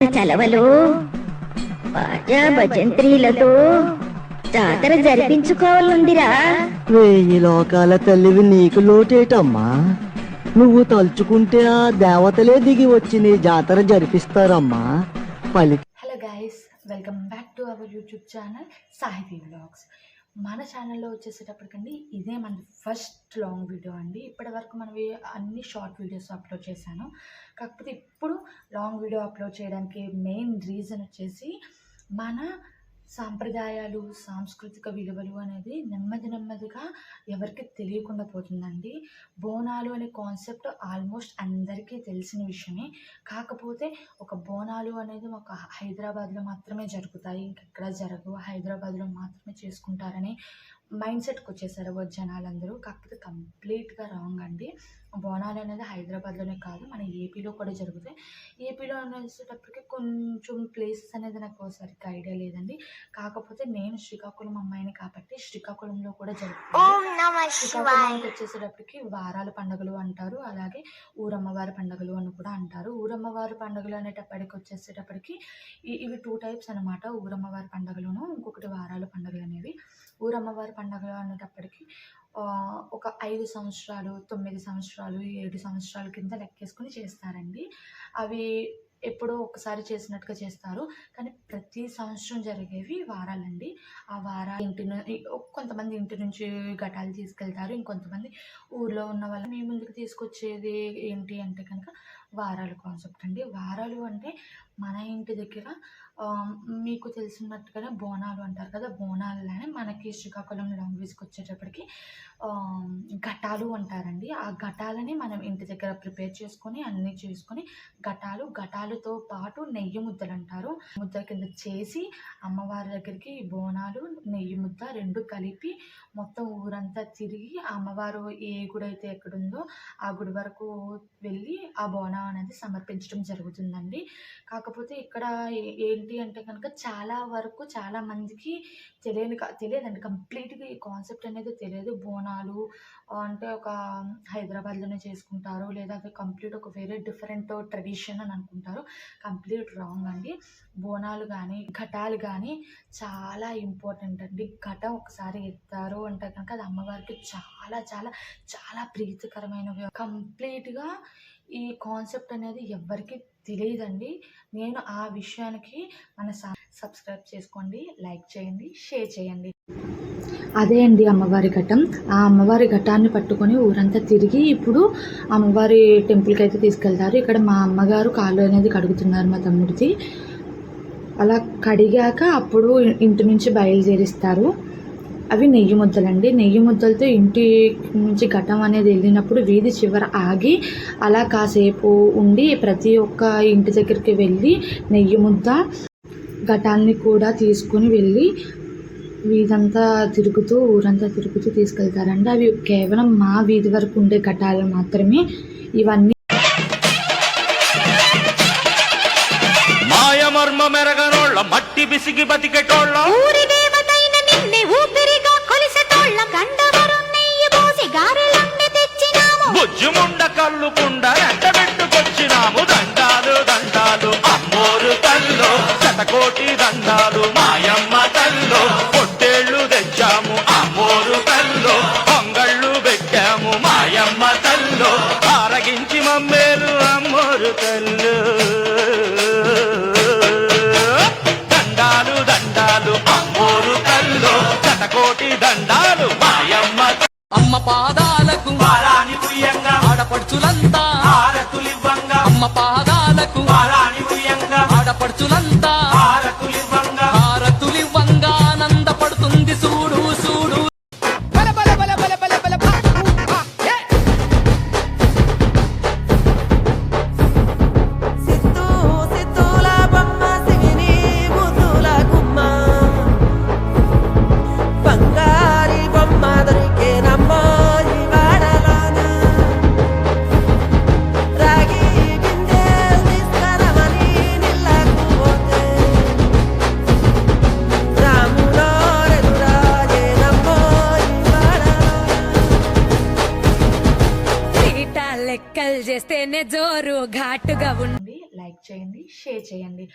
చలవలు బాజా భజంత్రీలతో జాతర జరిపించుకోవాలందిరా. వెయ్యి లోకాల తల్లివి నీకు లోటేటమ్మా. నువ్వు తలుచుకుంటే ఆ దేవతలే దిగి వచ్చి నీ జాతర జరిపిస్తారమ్మా. పలి hello guys welcome back to our YouTube channel Sahithi vlogs మన ఛానల్లో వచ్చేసేటప్పటికండి ఇదే మన ఫస్ట్ లాంగ్ వీడియో అండి. ఇప్పటి వరకు మనం అన్ని షార్ట్ వీడియోస్ అప్లోడ్ చేశాను. కాకపోతే ఇప్పుడు లాంగ్ వీడియో అప్లోడ్ చేయడానికి మెయిన్ రీజన్ వచ్చేసి మన సాంప్రదాయాలు సాంస్కృతిక విలువలు అనేది నెమ్మది నెమ్మదిగా ఎవరికి తెలియకుండా పోతుందండి. బోనాలు అనే కాన్సెప్ట్ ఆల్మోస్ట్ అందరికీ తెలిసిన విషయమే. కాకపోతే ఒక బోనాలు అనేది ఒక హైదరాబాద్లో మాత్రమే జరుగుతాయి. ఇంకెక్కడ జరగవు. హైదరాబాద్లో మాత్రమే చేసుకుంటారని మైండ్ సెట్కి వచ్చేసారు జనాలందరూ. కాకపోతే కంప్లీట్గా రాంగ్ అండి. బోనాలు అనేది హైదరాబాద్లోనే కాదు మన ఏపీలో కూడా జరుగుతాయి. ఏపీలో అనేసేటప్పటికి కొంచెం ప్లేసెస్ అనేది నాకు సరిగ్గా ఐడియా లేదండి. కాకపోతే నేను శ్రీకాకుళం అమ్మాయిని కాబట్టి శ్రీకాకుళంలో కూడా జరుగుతుంది. శ్రీకాకుళంకి వచ్చేసేటప్పటికి వారాల పండుగలు అంటారు అలాగే ఊరమ్మవారి పండుగలు అని కూడా అంటారు. ఊరమ్మవారి పండుగలు అనేటప్పటికి వచ్చేసేటప్పటికి ఇవి టూ టైప్స్ అనమాట ఊరమ్మవారి పండుగలును ఇంకొకటి వారాల పండుగలు అనేవి. ఊరమ్మవారి పండుగలు అనేటప్పటికి ఒక ఐదు సంవత్సరాలు తొమ్మిది సంవత్సరాలు ఏడు సంవత్సరాల కింద లెక్కేసుకుని చేస్తారండి. అవి ఎప్పుడో ఒకసారి చేసినట్టుగా చేస్తారు. కానీ ప్రతి సంవత్సరం జరిగేవి వారాలండి. ఆ వారాలు ఇంటి కొంతమంది ఇంటి నుంచి ఘటాలు తీసుకెళ్తారు. ఇంకొంతమంది ఊర్లో ఉన్న వాళ్ళు మీ ముందుకు తీసుకొచ్చేది ఏంటి అంటే కనుక వారాలు కాన్సెప్ట్ అండి. వారాలు అంటే మన ఇంటి దగ్గర మీకు తెలిసినట్టుగానే బోనాలు అంటారు కదా బోనాలనే మనకి శ్రీకాకుళం లాంగ్వేజ్కి వచ్చేటప్పటికి ఘటాలు అంటారండి. ఆ ఘటాలని మనం ఇంటి దగ్గర ప్రిపేర్ చేసుకొని అన్నీ చేసుకొని ఘటాలు ఘటాలతో పాటు నెయ్యి ముద్దలు అంటారు. ముద్ద కింద చేసి అమ్మవారి దగ్గరికి బోనాలు నెయ్యి ముద్ద రెండు కలిపి మొత్తం ఊరంతా తిరిగి అమ్మవారు ఏ గుడి అయితే ఎక్కడుందో ఆ గుడి వరకు వెళ్ళి ఆ బోనాలు అనేది సమర్పించడం జరుగుతుందండి. కాకపోతే ఇక్కడ ఏంటి అంటే కనుక చాలా వరకు చాలా మందికి తెలియని కా- తెలియదండి. కంప్లీట్గా ఈ కాన్సెప్ట్ అనేది తెలియదు. బోనాలు అంటే ఒక హైదరాబాద్లోనే చేసుకుంటారు లేదా అది కంప్లీట్ ఒక వేరే డిఫరెంట్ ట్రెడిషన్ అని అనుకుంటారు కంప్లీట్ రాంగ్ అండి. బోనాలు కానీ ఘటాలు కానీ చాలా ఇంపార్టెంట్ అండి. ఘటం ఒకసారి ఎత్తారు అంటే కనుక అది అమ్మవారికి చాలా చాలా చాలా ప్రీతికరమైనవి. కంప్లీట్గా ఈ కాన్సెప్ట్ అనేది ఎవ్వరికి తెలియదండి. నేను ఆ విషయానికి మన సబ్స్క్రైబ్ చేసుకోండి లైక్ చేయండి షేర్ చేయండి. అదే అండి అమ్మవారి ఘటం. ఆ అమ్మవారి ఘటాన్ని పట్టుకొని ఊరంతా తిరిగి ఇప్పుడు అమ్మవారి టెంపుల్కి అయితే తీసుకెళ్తారు. ఇక్కడ మా అమ్మగారు కాళ్ళు అనేది కడుగుతున్నారు మా తమ్ముడిది. అలా కడిగాక అప్పుడు ఇంటి నుంచి బయలుదేరిస్తారు. అవి నెయ్యి ముద్దలండి. నెయ్యి ముద్దలతో ఇంటి నుంచి ఘటం అనేది వెళ్ళినప్పుడు వీధి చివర ఆగి అలా కాసేపు ఉండి ప్రతి ఒక్క ఇంటి దగ్గరికి వెళ్ళి నెయ్యి ముద్ద ఘటాన్ని కూడా తీసుకుని వెళ్ళి వీధంతా తిరుగుతూ ఊరంతా తిరుగుతూ తీసుకెళ్తారండి. అవి కేవలం మా వీధి వరకు ఉండే ఘటాలు మాత్రమే. ఇవన్నీ మాయమర్మ మెరగనోళ్ళ మట్టి బిసిగి బతికెటోళ్ళ. శతకోటి దండాలు మాయమ్మ అమ్మ పాదాలకు ఆడపడుచులంతా హారతులివ్వంగా అమ్మ పాదాలకు కల్ చేస్తేనే జోరు ఘాటుగా ఉంది లైక్ చేయండి షేర్ చేయండి.